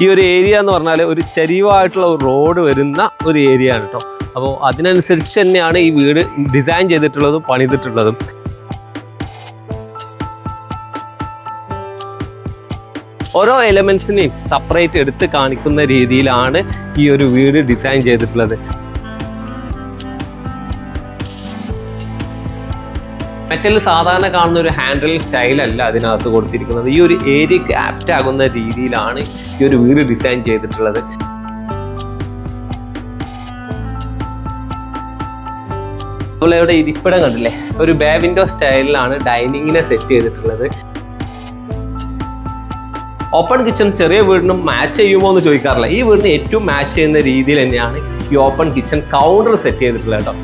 ഈ ഒരു ഏരിയ എന്ന് പറഞ്ഞാൽ ഒരു ചരിവായിട്ടുള്ള ഒരു റോഡ് വരുന്ന ഒരു ഏരിയ ആണ് കേട്ടോ അപ്പോൾ അതിനനുസരിച്ച് തന്നെയാണ് ഈ വീട് ഡിസൈൻ ചെയ്തിട്ടുള്ളതും പണിതിട്ടുള്ളതും. ഓരോ എലമെന്റ്സിനെയും സെപ്പറേറ്റ് എടുത്ത് കാണിക്കുന്ന രീതിയിലാണ് ഈ ഒരു വീട് ഡിസൈൻ ചെയ്തിട്ടുള്ളത്. മെറ്റൽ സാധാരണ കാണുന്ന ഒരു ഹാൻഡിൽ സ്റ്റൈലല്ല അതിനകത്ത് കൊടുത്തിരിക്കുന്നത്. ഈ ഒരു ഏരിയക്ക് ആപ്റ്റ് ആകുന്ന രീതിയിലാണ് ഈ ഒരു വീട് ഡിസൈൻ ചെയ്തിട്ടുള്ളത്. ഇവിടെ ഇരിപ്പിടം കണ്ടില്ലേ? ഒരു ബേ വിൻഡോ സ്റ്റൈലിലാണ് ഡൈനിങ്ങിനെ സെറ്റ് ചെയ്തിട്ടുള്ളത്. ഓപ്പൺ കിച്ചൺ ചെറിയ വീടിനും മാച്ച് ചെയ്യുമോ എന്ന് ചോദിക്കാറില്ല. ഈ വീടിന് ഏറ്റവും മാച്ച് ചെയ്യുന്ന രീതിയിൽ തന്നെയാണ് ഈ ഓപ്പൺ കിച്ചൺ കൗണ്ടർ സെറ്റ് ചെയ്തിട്ടുള്ളത് കേട്ടോ.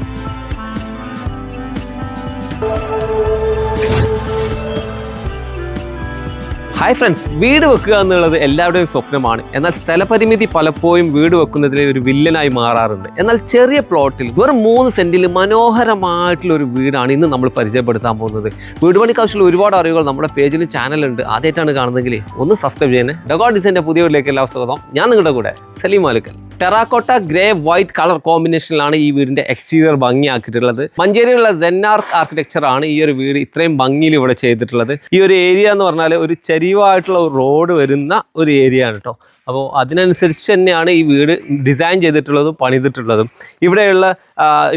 ഹായ് ഫ്രണ്ട്സ് വീട് വെക്കുക എന്നുള്ളത് എല്ലാവരുടെയും സ്വപ്നമാണ്. എന്നാൽ സ്ഥലപരിമിതി പലപ്പോഴും വീട് വെക്കുന്നതിലെ ഒരു വില്ലനായി മാറാറുണ്ട്. എന്നാൽ ചെറിയ പ്ലോട്ടിൽ വെറും മൂന്ന് സെന്റിൽ മനോഹരമായിട്ടുള്ള ഒരു വീടാണ് ഇന്ന് നമ്മൾ പരിചയപ്പെടുത്താൻ പോകുന്നത്. വീട് പണിക്കാവശ്യമുള്ള ഒരുപാട് അറിവുകൾ നമ്മുടെ പേജിൽ ചാനലുണ്ട് ആദ്യമായിട്ടാണ് കാണുന്നതെങ്കിൽ ഒന്ന് സബ്സ്ക്രൈബ് ചെയ്യണേ. ഡെഗോ ഡിസൈന്റെ പുതിയ വീട്ടിലേക്ക് എല്ലാ സ്വാഗതം. ഞാൻ നിങ്ങളുടെ കൂടെ Saleem Malukkal. Terracotta grey white colour കോമ്പിനേഷനിലാണ് ഈ വീടിന്റെ എക്സ്റ്റീരിയർ ഭംഗിയാക്കിയിട്ടുള്ളത്. മഞ്ചേരിയിലുള്ള സെന്നാർക്ക് ആർക്കിടെക്ചർ ആണ് ഈ ഒരു വീട് ഇത്രയും ഭംഗിയിൽ ഇവിടെ ചെയ്തിട്ടുള്ളത്. ഈ ഒരു ഏരിയ എന്ന് പറഞ്ഞാൽ ഒരു ചരിവായിട്ടുള്ള ഒരു റോഡ് വരുന്ന ഒരു ഏരിയ ആണ് കേട്ടോ അപ്പോൾ അതിനനുസരിച്ച് തന്നെയാണ് ഈ വീട് ഡിസൈൻ ചെയ്തിട്ടുള്ളതും പണിതിട്ടുള്ളതും. ഇവിടെയുള്ള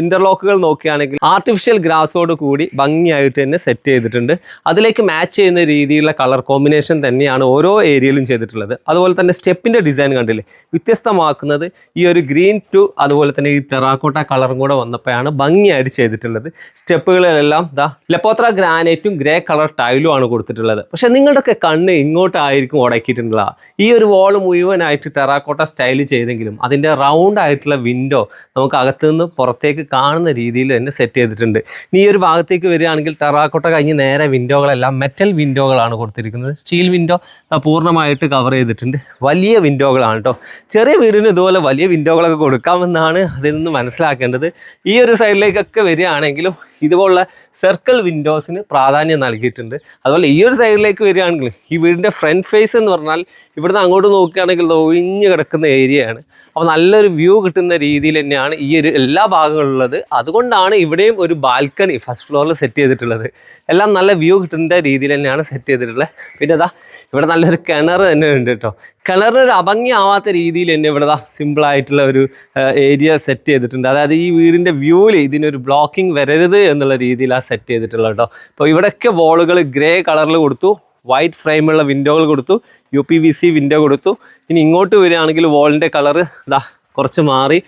ഇന്റർലോക്കുകൾ നോക്കുകയാണെങ്കിൽ ആർട്ടിഫിഷ്യൽ ഗ്രാസോട് കൂടി ഭംഗിയായിട്ട് തന്നെ സെറ്റ് ചെയ്തിട്ടുണ്ട്. അതിലേക്ക് മാച്ച് ചെയ്യുന്ന രീതിയിലുള്ള കളർ കോമ്പിനേഷൻ തന്നെയാണ് ഓരോ ഏരിയയിലും ചെയ്തിട്ടുള്ളത്. അതുപോലെ തന്നെ സ്റ്റെപ്പിന്റെ ഡിസൈൻ കണ്ടില്ലേ? വ്യത്യസ്തമാക്കുന്നത് ഈ ഒരു ഗ്രീൻ ടു അതുപോലെ തന്നെ ഈ ടെറാക്കോട്ട കളറും കൂടെ വന്നപ്പോഴാണ് ഭംഗിയായിട്ട് ചെയ്തിട്ടുള്ളത്. സ്റ്റെപ്പുകളിലെല്ലാം ദാ ലെപ്പോത്ര ഗ്രാനൈറ്റും ഗ്രേ കളർ ടൈലും ആണ് കൊടുത്തിട്ടുള്ളത്. പക്ഷേ നിങ്ങളുടെയൊക്കെ കണ്ണ് ഇങ്ങോട്ടായിരിക്കും ഉടക്കിയിട്ടുള്ള. ഈ ഒരു വാൾ മുഴുവനായിട്ട് ടെറാക്കോട്ട സ്റ്റൈൽ ചെയ്തെങ്കിലും അതിന്റെ റൗണ്ട് ആയിട്ടുള്ള വിൻഡോ നമുക്ക് അകത്തു നിന്ന് പുറത്തേക്ക് കാണുന്ന രീതിയിൽ തന്നെ സെറ്റ് ചെയ്തിട്ടുണ്ട്. ഈ ഒരു ഭാഗത്തേക്ക് വരികയാണെങ്കിൽ ടെറാക്കോട്ട കഴിഞ്ഞ് നേരെ വിൻഡോകളെല്ലാം മെറ്റൽ വിൻഡോകളാണ് കൊടുത്തിരിക്കുന്നത്. സ്റ്റീൽ വിൻഡോ പൂർണമായിട്ട് കവർ ചെയ്തിട്ടുണ്ട്. വലിയ വിൻഡോകളാണ് കേട്ടോ ചെറിയ വീടിന് ഇതുപോലെ വലിയ വിൻഡോകളൊക്കെ കൊടുക്കാമെന്നാണ് അതിൽ നിന്ന് മനസ്സിലാക്കേണ്ടത്. ഈ ഒരു സൈഡിലേക്കൊക്കെ വരികയാണെങ്കിലും ഇതുപോലുള്ള സർക്കിൾ വിൻഡോസിന് പ്രാധാന്യം നൽകിയിട്ടുണ്ട്. അതുപോലെ ഈ ഒരു സൈഡിലേക്ക് വരികയാണെങ്കിൽ ഈ വീടിന്റെ ഫ്രണ്ട് ഫേസ് എന്ന് പറഞ്ഞാൽ ഇവിടുന്ന് അങ്ങോട്ട് നോക്കുകയാണെങ്കിൽ ഒഴിഞ്ഞു കിടക്കുന്ന ഏരിയയാണ് അപ്പോൾ നല്ലൊരു വ്യൂ കിട്ടുന്ന രീതിയിൽ തന്നെയാണ് ഈ ഒരു എല്ലാ ഭാഗങ്ങളുള്ളത് അതുകൊണ്ടാണ് ഇവിടെയും ഒരു ബാൽക്കണി ഫസ്റ്റ് ഫ്ലോറിൽ സെറ്റ് ചെയ്തിട്ടുള്ളത്. എല്ലാം നല്ല വ്യൂ കിട്ടുന്ന രീതിയിൽ തന്നെയാണ് സെറ്റ് ചെയ്തിട്ടുള്ളത്. പിന്നെ ഇതാ ഇവിടെ നല്ലൊരു കിണർ തന്നെ ഉണ്ട് കേട്ടോ. കിണറിന് ഒരു അഭംഗിയാവാത്ത രീതിയിൽ തന്നെ ഇവിടെ ദാ സിമ്പിളായിട്ടുള്ള ഒരു ഏരിയ സെറ്റ് ചെയ്തിട്ടുണ്ട്. അതായത് ഈ വീടിന്റെ വ്യൂവിൽ ഇതിനൊരു ബ്ലോക്കിംഗ് വരരുത് എന്നുള്ള രീതിയിൽ ആ സെറ്റ് ചെയ്തിട്ടുള്ളത് കേട്ടോ. അപ്പോൾ ഇവിടെയൊക്കെ വോളുകൾ ഗ്രേ കളറിൽ കൊടുത്തു. വൈറ്റ് ഫ്രെയിമുള്ള വിൻഡോകൾ കൊടുത്തു. U P V C window കൊടുത്തു. ഇനി ഇങ്ങോട്ട് വരികയാണെങ്കിൽ വോളിന്റെ കളറ് ഇതാ കുറച്ച് മാറി.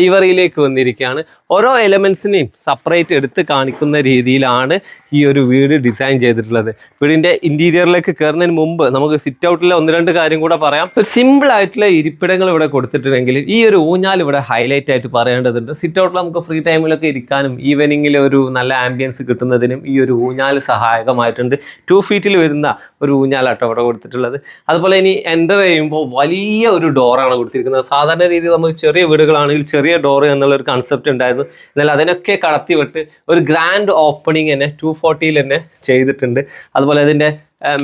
ഐവറിയിലേക്ക് വന്നിരിക്കുകയാണ്. ഓരോ എലമെൻസിനെയും സെപ്പറേറ്റ് എടുത്ത് കാണിക്കുന്ന രീതിയിലാണ് ഈ ഒരു വീട് ഡിസൈൻ ചെയ്തിട്ടുള്ളത്. വീടിന്റെ ഇന്റീരിയറിലേക്ക് കയറുന്നതിന് മുമ്പ് നമുക്ക് സിറ്റ് ഔട്ടിലെ ഒന്ന് രണ്ട് കാര്യം കൂടെ പറയാം. സിമ്പിൾ ആയിട്ടുള്ള ഇരിപ്പിടങ്ങൾ ഇവിടെ കൊടുത്തിട്ടുണ്ടെങ്കിൽ ഈ ഒരു ഊഞ്ഞാൽ ഇവിടെ ഹൈലൈറ്റ് ആയിട്ട് പറയേണ്ടതുണ്ട്. സിറ്റ് ഔട്ടിൽ നമുക്ക് ഫ്രീ ടൈമിലൊക്കെ ഇരിക്കാനും ഈവനിങ്ങിൽ ഒരു നല്ല ആംബിയൻസ് കിട്ടുന്നതിനും ഈ ഒരു ഊഞ്ഞാൽ സഹായകമായിട്ടുണ്ട്. ടു ഫീറ്റിൽ വരുന്ന ഒരു ഊഞ്ഞാലാട്ടോ ഇവിടെ കൊടുത്തിട്ടുള്ളത്. അതുപോലെ ഇനി എന്റർ ചെയ്യുമ്പോൾ വലിയ ഒരു ഡോറാണ് കൊടുത്തിരിക്കുന്നത്. സാധാരണ രീതിയിൽ നമ്മൾ ചെറിയ വീടുകളാണെങ്കിൽ ചെറിയ ഡോർ എന്നുള്ള ഒരു കൺസെപ്റ്റ് ഉണ്ടായിരുന്നു. എന്നാൽ അതിനൊക്കെ കടത്തിവിട്ട് ഒരു ഗ്രാൻഡ് ഓപ്പണിംഗ് തന്നെ ടു ഫോർട്ടിയിൽ തന്നെ ചെയ്തിട്ടുണ്ട്. അതുപോലെ അതിന്റെ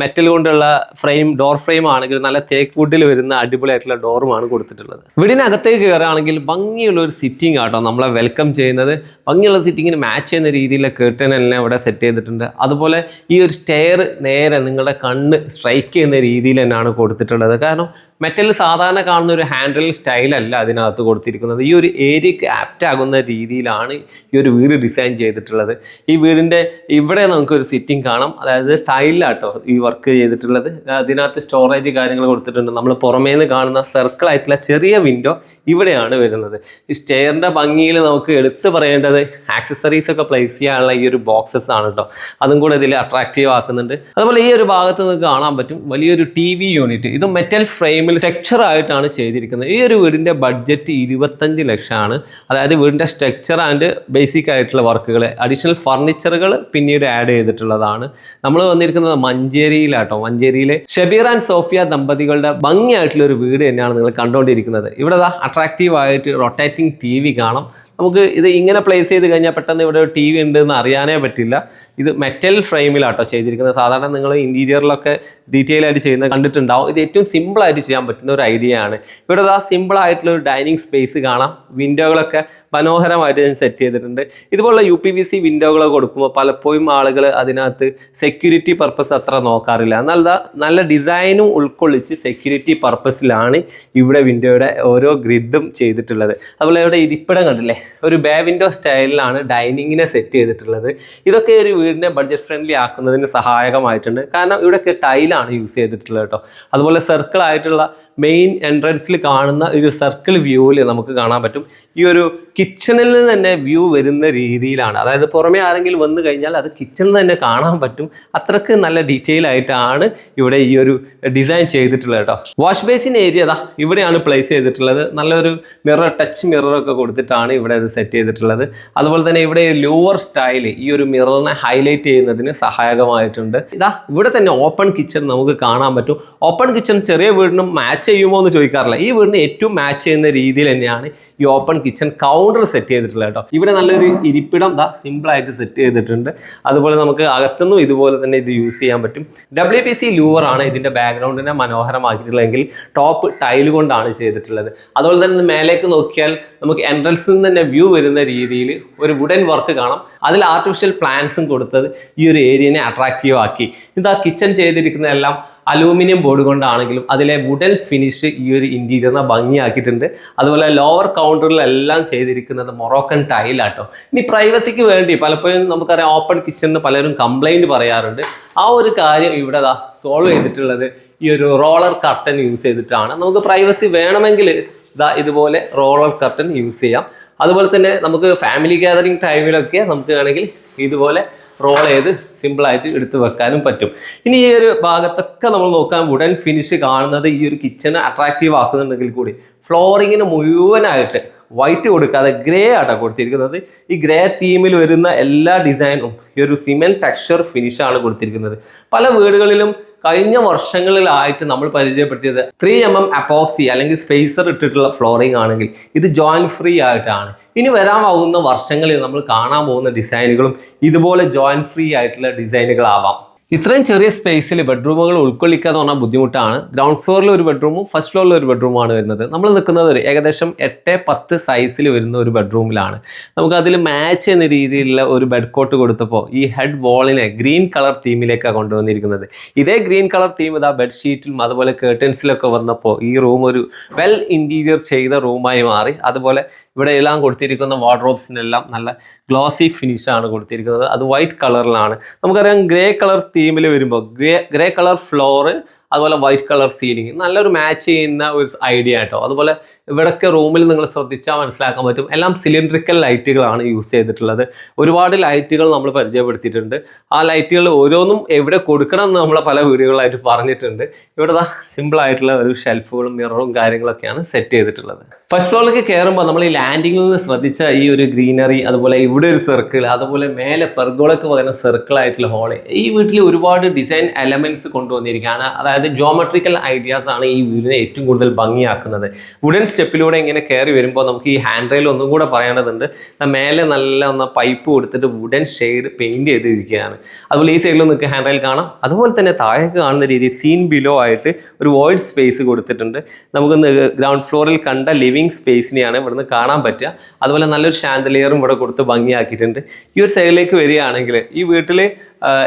മെറ്റൽ കൊണ്ടുള്ള ഫ്രെയിം ഡോർ ഫ്രെയിം ആണെങ്കിൽ നല്ല തേക്ക് വുഡിൽ വരുന്ന അടിപൊളിയായിട്ടുള്ള ഡോറുമാണ് കൊടുത്തിട്ടുള്ളത്. വീടിനകത്തേക്ക് കയറുകയാണെങ്കിൽ ഭംഗിയുള്ള ഒരു സിറ്റിംഗ് ആട്ടോ നമ്മളെ വെൽക്കം ചെയ്യുന്നത്. ഭംഗിയുള്ള സിറ്റിങ്ങിന് മാച്ച് ചെയ്യുന്ന രീതിയിലുള്ള കേട്ടൻ എല്ലാം ഇവിടെ സെറ്റ് ചെയ്തിട്ടുണ്ട്. അതുപോലെ ഈ ഒരു സ്റ്റെയർ നേരെ നിങ്ങളുടെ കണ്ണ് സ്ട്രൈക്ക് ചെയ്യുന്ന രീതിയിൽ തന്നെയാണ് കൊടുത്തിട്ടുള്ളത്. കാരണം മെറ്റൽ സാധാരണ കാണുന്ന ഒരു ഹാൻഡിൽ സ്റ്റൈലല്ല അതിനകത്ത് കൊടുത്തിരിക്കുന്നത്. ഈ ഒരു ഏരിയക്ക് ആപ്റ്റ് ആകുന്ന രീതിയിലാണ് ഈ ഒരു വീട് ഡിസൈൻ ചെയ്തിട്ടുള്ളത്. ഈ വീടിന്റെ ഇവിടെ നമുക്കൊരു സിറ്റിംഗ് കാണാം. അതായത് ടൈലാട്ടോ ഈ വർക്ക് ചെയ്തിട്ടുള്ളത്. അതിനകത്ത് സ്റ്റോറേജ് കാര്യങ്ങൾ കൊടുത്തിട്ടുണ്ട്. നമ്മൾ പുറമേ നിന്ന് കാണുന്ന സർക്കിൾ ആയിട്ടുള്ള ചെറിയ വിൻഡോ ഇവിടെയാണ് വരുന്നത്. ഈ സ്റ്റെയറിന്റെ ഭംഗിയിൽ നമുക്ക് എടുത്തു പറയേണ്ടത് ആക്സസറീസ് ഒക്കെ പ്ലേസ് ചെയ്യാനുള്ള ഈ ഒരു ബോക്സസ് ആണ് കേട്ടോ അതും കൂടെ ഇതിൽ അട്രാക്റ്റീവ് ആക്കുന്നുണ്ട്. അതുപോലെ ഈ ഒരു ഭാഗത്ത് നിങ്ങൾക്ക് കാണാൻ പറ്റും വലിയൊരു ടി വി യൂണിറ്റ് ഇത് മെറ്റൽ ഫ്രെയിമിൽ സ്ട്രക്ചർ ആയിട്ടാണ് ചെയ്തിരിക്കുന്നത്. ഈ ഒരു വീടിന്റെ ബഡ്ജറ്റ് ഇരുപത്തഞ്ച് ലക്ഷമാണ്. അതായത് വീടിന്റെ സ്ട്രക്ചർ ആൻഡ് ബേസിക് ആയിട്ടുള്ള വർക്കുകൾ അഡീഷണൽ ഫർണിച്ചറുകൾ പിന്നീട് ആഡ് ചെയ്തിട്ടുള്ളതാണ്. നമ്മൾ വന്നിരിക്കുന്നത് മഞ്ചേരിയിലാട്ടോ. മഞ്ചേരിയിലെ ഷബീർ ആൻഡ് സോഫിയ ദമ്പതികളുടെ ഭംഗിയായിട്ടുള്ള ഒരു വീട് തന്നെയാണ് നിങ്ങൾ കണ്ടുകൊണ്ടിരിക്കുന്നത് ഇവിടെ അട്രാക്റ്റീവ് ആയിട്ട് റൊട്ടേറ്റിംഗ് ടി വി കാണാം. നമുക്ക് ഇത് ഇങ്ങനെ പ്ലേസ് ചെയ്ത് കഴിഞ്ഞാൽ പെട്ടെന്ന് ഇവിടെ ടി വി ഉണ്ട് എന്ന് അറിയാനേ പറ്റില്ല. ഇത് മെറ്റൽ ഫ്രെയിമിലാട്ടോ ചെയ്തിരിക്കുന്നത്. സാധാരണ നിങ്ങൾ ഇന്റീരിയറിലൊക്കെ ഡീറ്റെയിൽ ആയിട്ട് ചെയ്യുന്നത് കണ്ടിട്ടുണ്ടാവും. ഇത് ഏറ്റവും സിമ്പിൾ ആയിട്ട് ചെയ്യാൻ പറ്റുന്ന ഒരു ഐഡിയ ആണ്. ഇവിടെ ആ സിമ്പിൾ ആയിട്ടുള്ള ഒരു ഡൈനിങ് സ്പേസ് കാണാം. വിൻഡോകളൊക്കെ മനോഹരമായിട്ട് ഞാൻ സെറ്റ് ചെയ്തിട്ടുണ്ട്. ഇതുപോലുള്ള യു പി വി സി വിൻഡോകൾ കൊടുക്കുമ്പോൾ പലപ്പോഴും ആളുകൾ അതിനകത്ത് സെക്യൂരിറ്റി പർപ്പസ് അത്ര നോക്കാറില്ല. എന്നാൽ നല്ല ഡിസൈനും ഉൾക്കൊള്ളിച്ച് സെക്യൂരിറ്റി പർപ്പസിലാണ് ഇവിടെ വിൻഡോയുടെ ഓരോ ഗ്രിഡും ചെയ്തിട്ടുള്ളത്. അതുപോലെ ഇവിടെ ഇരിപ്പിടം കണ്ടില്ലേ? ഒരു ബേ വിൻഡോ സ്റ്റൈലിലാണ് ഡൈനിങ്ങിനെ സെറ്റ് ചെയ്തിട്ടുള്ളത്. ഇതൊക്കെ ഒരു വീടിനെ ബഡ്ജറ്റ് ഫ്രണ്ട്ലി ആക്കുന്നതിന് സഹായകമായിട്ടുണ്ട്. കാരണം ഇവിടെയൊക്കെ ടൈലാണ് യൂസ് ചെയ്തിട്ടുള്ളത് കേട്ടോ. അതുപോലെ സർക്കിൾ ആയിട്ടുള്ള മെയിൻ എൻട്രൻസിൽ കാണുന്ന ഒരു സർക്കിൾ വ്യൂവിൽ നമുക്ക് കാണാൻ പറ്റും. ഈ ഒരു കിച്ചണിൽ നിന്ന് തന്നെ വ്യൂ വരുന്ന രീതിയിലാണ്. അതായത് പുറമേ ആരെങ്കിലും വന്നു കഴിഞ്ഞാൽ അത് കിച്ചണിൽ തന്നെ കാണാൻ പറ്റും. അത്രയ്ക്ക് നല്ല ഡീറ്റെയിൽ ആയിട്ടാണ് ഇവിടെ ഈ ഒരു ഡിസൈൻ ചെയ്തിട്ടുള്ളത് കേട്ടോ. വാഷ് ബേസിൻ ഏരിയ ഇവിടെയാണ് പ്ലേസ് ചെയ്തിട്ടുള്ളത്. നല്ലൊരു മിറർ ടച്ച് മിററൊക്കെ കൊടുത്തിട്ടാണ് ഇവിടെ ഇത് സെറ്റ് ചെയ്തിട്ടുള്ളത്. അതുപോലെ തന്നെ ഇവിടെ ലോവർ സ്റ്റൈൽ ഈ ഒരു മിററിനെ ഹൈലൈറ്റ് ചെയ്യുന്നതിന് സഹായകമായിട്ടുണ്ട്. ഇതാ ഇവിടെ തന്നെ ഓപ്പൺ കിച്ചൺ നമുക്ക് കാണാൻ പറ്റും. ഓപ്പൺ കിച്ചൺ ചെറിയ വീടിനും മാച്ച് ചെയ്യുമോ എന്ന് ചോദിക്കാറില്ല. ഈ വീടിന് ഏറ്റവും മാച്ച് ചെയ്യുന്ന രീതിയിൽ തന്നെയാണ് ഈ ഓപ്പൺ കിച്ചൺ കൗണ്ടർ സെറ്റ് ചെയ്തിട്ടുള്ളത് കേട്ടോ. ഇവിടെ നല്ലൊരു ഇരിപ്പിടം ദാ സിമ്പിൾ ആയിട്ട് സെറ്റ് ചെയ്തിട്ടുണ്ട്. അതുപോലെ നമുക്ക് അകത്തുനിന്നും ഇതുപോലെ തന്നെ ഇത് യൂസ് ചെയ്യാൻ പറ്റും. ഡബ്ല്യു പി സി ലൂവർ ആണ് ഇതിന്റെ ബാക്ക്ഗ്രൗണ്ടിനെ മനോഹരമാക്കിയിട്ടുള്ളതെങ്കിൽ ടോപ്പ് ടൈൽ കൊണ്ടാണ് ചെയ്തിട്ടുള്ളത്. അതുപോലെ തന്നെ മേലേക്ക് നോക്കിയാൽ നമുക്ക് എൻട്രൻസിൽ നിന്ന് വ്യൂ വരുന്ന രീതിയിൽ ഒരു വുഡൻ വർക്ക് കാണാം. അതിൽ ആർട്ടിഫിഷ്യൽ പ്ലാന്റ്സും കൊടുത്തത് ഈ ഒരു ഏരിയനെ അട്രാക്റ്റീവ് ആക്കി. ഇത് ആ കിച്ചൺ ചെയ്തിരിക്കുന്നതെല്ലാം അലൂമിനിയം ബോർഡ് കൊണ്ടാണെങ്കിലും അതിലെ വുഡൻ ഫിനിഷ് ഈ ഒരു ഇന്റീരിയറിനെ ഭംഗിയാക്കിയിട്ടുണ്ട്. അതുപോലെ ലോവർ കൗണ്ടറിലെല്ലാം ചെയ്തിരിക്കുന്നത് മൊറോക്കൻ ടൈലാട്ടോ ഇനി പ്രൈവസിക്ക് വേണ്ടി പലപ്പോഴും നമുക്കറിയാം ഓപ്പൺ കിച്ചണിന് പലരും കംപ്ലൈന്റ് പറയാറുണ്ട്. ആ ഒരു കാര്യം ഇവിടെ സോൾവ് ചെയ്തിട്ടുള്ളത് ഈ ഒരു റോളർ കർട്ടൻ യൂസ് ചെയ്തിട്ടാണ്. നമുക്ക് പ്രൈവസി വേണമെങ്കിൽ ഇതാ ഇതുപോലെ റോളർ കർട്ടൻ യൂസ് ചെയ്യാം. അതുപോലെ തന്നെ നമുക്ക് ഫാമിലി ഗാദറിംഗ് ടൈമിലൊക്കെ നമുക്ക് വേണമെങ്കിൽ ഇതുപോലെ റോൾ ചെയ്ത് സിമ്പിളായിട്ട് എടുത്ത് വെക്കാനും പറ്റും. ഇനി ഈ ഒരു ഭാഗത്തൊക്കെ നമ്മൾ നോക്കാൻ വുഡൻ ഫിനിഷ് കാണുന്നത് ഈ ഒരു കിച്ചണ് അട്രാക്റ്റീവ് ആക്കുന്നുണ്ടെങ്കിൽ കൂടി ഫ്ലോറിങ്ങിന് മുഴുവനായിട്ട് വൈറ്റ് കൊടുക്കാതെ ഗ്രേ ആട്ടോ കൊടുത്തിരിക്കുന്നത്. ഈ ഗ്രേ തീമിൽ വരുന്ന എല്ലാ ഡിസൈനും ഈ ഒരു സിമെന്റ് ടെക്സ്ചർ ഫിനിഷാണ് കൊടുത്തിരിക്കുന്നത്. പല വീടുകളിലും കഴിഞ്ഞ വർഷങ്ങളിലായിട്ട് നമ്മൾ പരിചയപ്പെടുത്തിയത് ത്രീ എം എം അപ്പോക്സി അല്ലെങ്കിൽ സ്പേസർ ഇട്ടിട്ടുള്ള ഫ്ലോറിംഗ് ആണെങ്കിൽ ഇത് ജോയിൻ ഫ്രീ ആയിട്ടാണ്. ഇനി വരാൻ പോകുന്ന വർഷങ്ങളിൽ നമ്മൾ കാണാൻ പോകുന്ന ഡിസൈനുകളും ഇതുപോലെ ജോയിൻ ഫ്രീ ആയിട്ടുള്ള ഡിസൈനുകളാവാം ഇത്രയും ചെറിയ സ്പേസിൽ ബെഡ്റൂമുകൾ ഉൾക്കൊള്ളിക്കുക പറഞ്ഞാൽ ബുദ്ധിമുട്ടാണ്. ഗ്രൗണ്ട് ഫ്ലോറിൽ ഒരു ബെഡ്റൂമും ഫസ്റ്റ് ഫ്ലോറിൽ ഒരു ബെഡ്റൂമാണ് വരുന്നത്. നമ്മൾ നിൽക്കുന്നത് ഒരു ഏകദേശം എട്ട് പത്ത് സൈസിൽ വരുന്ന ഒരു ബെഡ്റൂമിലാണ് നമുക്ക് അതിൽ മാച്ച് എന്ന രീതിയിലുള്ള ഒരു ബെഡ് കോട്ട് കൊടുത്തപ്പോൾ ഈ ഹെഡ് വാളിനെ ഗ്രീൻ കളർ തീമിലേക്കാണ് കൊണ്ടുവന്നിരിക്കുന്നത്. ഇതേ ഗ്രീൻ കളർ തീം ഇതാ ബെഡ്ഷീറ്റിലും അതുപോലെ കേർട്ടൻസിലൊക്കെ വന്നപ്പോൾ ഈ റൂം ഒരു വെൽ ഇന്റീരിയർ ചെയ്ത റൂമായി മാറി. അതുപോലെ ഇവിടെ എല്ലാം കൊടുത്തിരിക്കുന്ന വാർഡ്രോബ്സിനെല്ലാം നല്ല ഗ്ലോസി ഫിനിഷാണ് കൊടുത്തിരിക്കുന്നത്. അത് വൈറ്റ് കളറിലാണ് നമുക്കറിയാം ഗ്രേ കളർ തീമിൽ വരുമ്പോൾ ഗ്രേ ഗ്രേ കളർ ഫ്ലോറ് അതുപോലെ വൈറ്റ് കളർ സീലിംഗ് നല്ലൊരു മാച്ച് ചെയ്യുന്ന ഒരു ഐഡിയ കേട്ടോ അതുപോലെ ഇവിടൊക്കെ റൂമിൽ നിങ്ങൾ ശ്രദ്ധിച്ചാൽ മനസ്സിലാക്കാൻ പറ്റും. എല്ലാം സിലിണ്ടറിക്കൽ ലൈറ്റുകളാണ് യൂസ് ചെയ്തിട്ടുള്ളത്. ഒരുപാട് ലൈറ്റുകൾ നമ്മൾ പരിചയപ്പെടുത്തിയിട്ടുണ്ട്. ആ ലൈറ്റുകൾ ഓരോന്നും എവിടെ കൊടുക്കണം എന്ന് നമ്മളെ പല വീഡിയോകളായിട്ട് പറഞ്ഞിട്ടുണ്ട്. ഇവിടെ സിമ്പിൾ ആയിട്ടുള്ള ഒരു ഷെൽഫുകളും മിററും കാര്യങ്ങളൊക്കെയാണ് സെറ്റ് ചെയ്തിട്ടുള്ളത്. ഫസ്റ്റ് ഫ്ലോറിലേക്ക് കയറുമ്പോൾ നമ്മൾ ഈ ലാൻഡിങ്ങിൽ നിന്ന് ശ്രദ്ധിച്ച ഈ ഒരു ഗ്രീനറി അതുപോലെ ഇവിടെ ഒരു സർക്കിൾ അതുപോലെ മേലെ പെർഗോളക്ക് പകരം സർക്കിൾ ആയിട്ടുള്ള ഹോൾ ഈ വീട്ടിൽ ഒരുപാട് ഡിസൈൻ എലമെന്റ്സ് കൊണ്ടുവന്നിരിക്കുകയാണ്. അതായത് ജോമെട്രിക്കൽ ഐഡിയാസ് ആണ് ഈ വീടിനെ ഏറ്റവും കൂടുതൽ ഭംഗിയാക്കുന്നത്. വുഡൻ സ്റ്റെപ്പിലൂടെ ഇങ്ങനെ കയറി വരുമ്പോൾ നമുക്ക് ഈ ഹാൻഡ് റെയിൽ ഒന്നും കൂടെ പറയേണ്ടതുണ്ട് മേലെ നല്ല ഒന്ന് പൈപ്പ് കൊടുത്തിട്ട് വുഡൻ ഷെയ്ഡ് പെയിന്റ് ചെയ്തിരിക്കുകയാണ്. അതുപോലെ ഈ സൈഡിൽ നിങ്ങൾക്ക് ഹാൻഡ് റെയിൽ കാണാം. അതുപോലെ തന്നെ താഴേക്ക് കാണുന്ന രീതി സീൻ ബിലോ ആയിട്ട് ഒരു വോയിഡ് സ്പേസ് കൊടുത്തിട്ടുണ്ട്. നമുക്ക് ഗ്രൗണ്ട് ഫ്ലോറിൽ കണ്ട ലിവിംഗ് സ്പേസിനെയാണ് ഇവിടുന്ന് കാണാൻ പറ്റുക. അതുപോലെ നല്ലൊരു ഷാൻഡലിയറും ഇവിടെ കൊടുത്ത് ഭംഗിയാക്കിയിട്ടുണ്ട്. ഈ ഒരു സൈഡിലേക്ക് വരികയാണെങ്കിൽ ഈ വീട്ടിൽ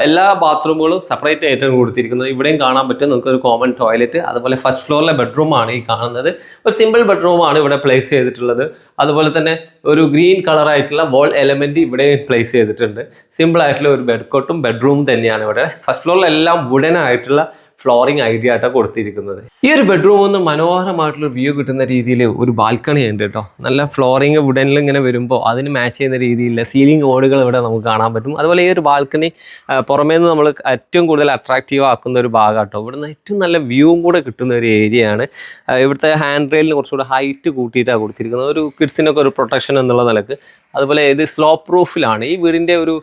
എല്ലാ ബാത്റൂമുകളും സെപ്പറേറ്റ് ആയിട്ടാണ് കൊടുത്തിരിക്കുന്നത്. ഇവിടെയും കാണാൻ പറ്റും. നമുക്ക് ഒരു കോമൺ ടോയ്ലറ്റ് അതുപോലെ ഫസ്റ്റ് ഫ്ലോറിലെ ബെഡ്റൂമാണ് ഈ കാണുന്നത്. ഒരു സിമ്പിൾ ബെഡ്റൂമാണ് ഇവിടെ പ്ലേസ് ചെയ്തിട്ടുള്ളത്. അതുപോലെ തന്നെ ഒരു ഗ്രീൻ കളറായിട്ടുള്ള വോൾ എലമെന്റ് ഇവിടെ പ്ലേസ് ചെയ്തിട്ടുണ്ട്. സിമ്പിൾ ആയിട്ടുള്ള ഒരു ബെഡ് കോട്ടും ബെഡ്റൂം തന്നെയാണ് ഇവിടെ. ഫസ്റ്റ് ഫ്ലോറിലെല്ലാം വുഡൻ ആയിട്ടുള്ള ഫ്ലോറിംഗ് ഐഡിയ ആയിട്ടാണ് കൊടുത്തിരിക്കുന്നത്. ഈ ഒരു ബെഡ്റൂമിൽ നിന്ന് മനോഹരമായിട്ടുള്ള വ്യൂ കിട്ടുന്ന രീതിയിൽ ഒരു ബാൽക്കണി ഉണ്ട് കേട്ടോ. നല്ല ഫ്ലോറിങ് വുഡനിൽ ഇങ്ങനെ വരുമ്പോൾ അതിന് മാച്ച് ചെയ്യുന്ന രീതിയിൽ സീലിംഗ് ഓടുകൾ ഇവിടെ നമുക്ക് കാണാൻ പറ്റും. അതുപോലെ ഈ ഒരു ബാൽക്കണി പുറമേ നിന്ന് നമ്മൾ ഏറ്റവും കൂടുതൽ അട്രാക്റ്റീവ് ആക്കുന്ന ഒരു ഭാഗം കേട്ടോ ഇവിടുന്ന് ഏറ്റവും നല്ല വ്യൂവും കൂടെ കിട്ടുന്ന ഒരു ഏരിയയാണ് ഇവിടുത്തെ ഹാൻഡ് റെയിലിന് കുറച്ചുകൂടെ ഹൈറ്റ് കൂട്ടിയിട്ടാണ് കൊടുത്തിരിക്കുന്നത്. ഒരു കിഡ്സിനൊക്കെ ഒരു പ്രൊട്ടക്ഷൻ എന്നുള്ള നിലയ്ക്ക് അതുപോലെ ഇത് സ്ലോ പ്രൂഫിലാണ് ഈ വീടിന്റെ ഒരു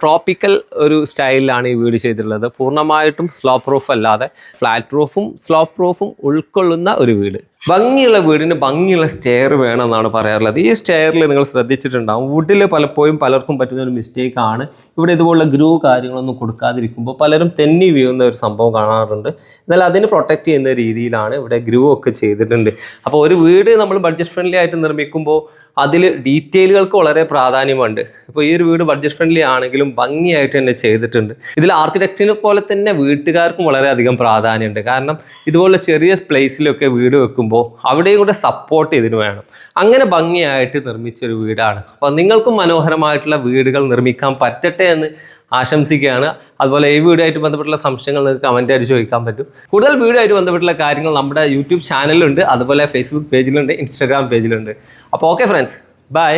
ട്രോപ്പിക്കൽ ഒരു സ്റ്റൈലിലാണ് ഈ വീട് ചെയ്തിട്ടുള്ളത്. പൂർണമായിട്ടും സ്ലോ പ്രൂഫ് അല്ലാതെ ഫ്ലാറ്റ് പ്രൂഫും സ്ലോ പ്രൂഫും ഉൾക്കൊള്ളുന്ന ഒരു വീട്. ഭംഗിയുള്ള വീടിന് ഭംഗിയുള്ള സ്റ്റെയർ വേണമെന്നാണ് പറയാറുള്ളത്. ഈ സ്റ്റെയറിൽ നിങ്ങൾ ശ്രദ്ധിച്ചിട്ടുണ്ടാവും. വുഡിൽ പലപ്പോഴും പലർക്കും പറ്റുന്ന ഒരു മിസ്റ്റേക്ക് ആണ്. ഇവിടെ ഇതുപോലുള്ള ഗ്രൂ കാര്യങ്ങളൊന്നും കൊടുക്കാതിരിക്കുമ്പോൾ പലരും തെന്നി വീഴുന്ന ഒരു സംഭവം കാണാറുണ്ട്. എന്നാൽ അതിന് പ്രൊട്ടക്റ്റ് ചെയ്യുന്ന രീതിയിലാണ് ഇവിടെ ഗ്രൂ ഒക്കെ ചെയ്തിട്ടുണ്ട്. അപ്പോൾ ഒരു വീട് നമ്മൾ ബഡ്ജറ്റ് ഫ്രണ്ട്ലി ആയിട്ട് നിർമ്മിക്കുമ്പോൾ അതിൽ ഡീറ്റെയിലുകൾക്ക് വളരെ പ്രാധാന്യമുണ്ട്. ഇപ്പോൾ ഈ ഒരു വീട് ബഡ്ജറ്റ് ഫ്രണ്ട്ലി ആണെങ്കിലും ഭംഗിയായിട്ട് തന്നെ ചെയ്തിട്ടുണ്ട്. ഇതിൽ ആർക്കിടെക്റ്റിനെ പോലെ തന്നെ വീട്ടുകാർക്കും വളരെയധികം പ്രാധാന്യമുണ്ട്. കാരണം ഇതുപോലെ ചെറിയ പ്ലേസിലൊക്കെ വീട് വെക്കുമ്പോൾ അവിടെയും കൂടെ സപ്പോർട്ട് ഇതിന് വേണം. അങ്ങനെ ഭംഗിയായിട്ട് നിർമ്മിച്ചൊരു വീടാണ്. അപ്പോൾ നിങ്ങൾക്കും മനോഹരമായിട്ടുള്ള വീടുകൾ നിർമ്മിക്കാൻ പറ്റട്ടെ എന്ന് ആശംസിക്കുകയാണ്. അതുപോലെ ഈ വീഡിയോ ആയിട്ട് ബന്ധപ്പെട്ടുള്ള സംശയങ്ങൾ നിങ്ങൾക്ക് കമന്റ് അടിച്ച് ചോദിക്കാൻ പറ്റും. കൂടുതൽ വീഡിയോ ആയിട്ട് ബന്ധപ്പെട്ടുള്ള കാര്യങ്ങൾ നമ്മുടെ യൂട്യൂബ് ചാനലിലുണ്ട് അതുപോലെ ഫേസ്ബുക്ക് പേജിലുണ്ട് ഇൻസ്റ്റാഗ്രാം പേജിലുണ്ട് അപ്പോൾ ഓക്കെ ഫ്രണ്ട്സ് ബൈ